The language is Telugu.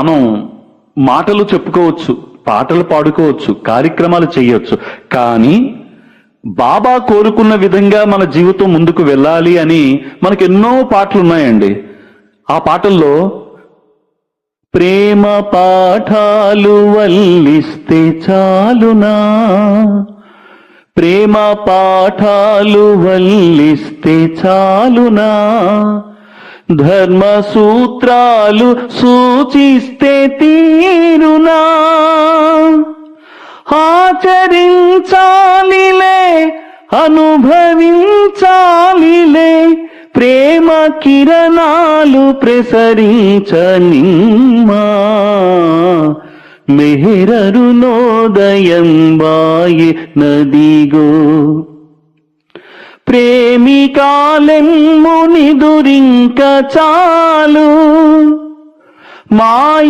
మనం మాటలు చెప్పుకోవచ్చు పాటలు పాడుకోవచ్చు కార్యక్రమాలు చేయొచ్చు. కానీ బాబా కోరుకున్న విధంగా మన జీవితం ముందుకు వెళ్ళాలి అని మనకు ఎన్నో పాటలు ఉన్నాయండి ఆ పాటల్లో ప్రేమ పాఠాలు వల్లిస్తే చాలునా? ప్రేమ పాఠాలు వల్లిస్తే చాలునా? ధర్మ సూత్రాలు సూచిస్తే తీరునా? ఆచరించాలిలే అనుభవించాలిలే ప్రేమ కిరణాలు ప్రసరించనిమ్మా? మెహరరునోదయం వాయి నదిగో. ప్రేమికాలెమ్ముని దురింక చాలు. మాయ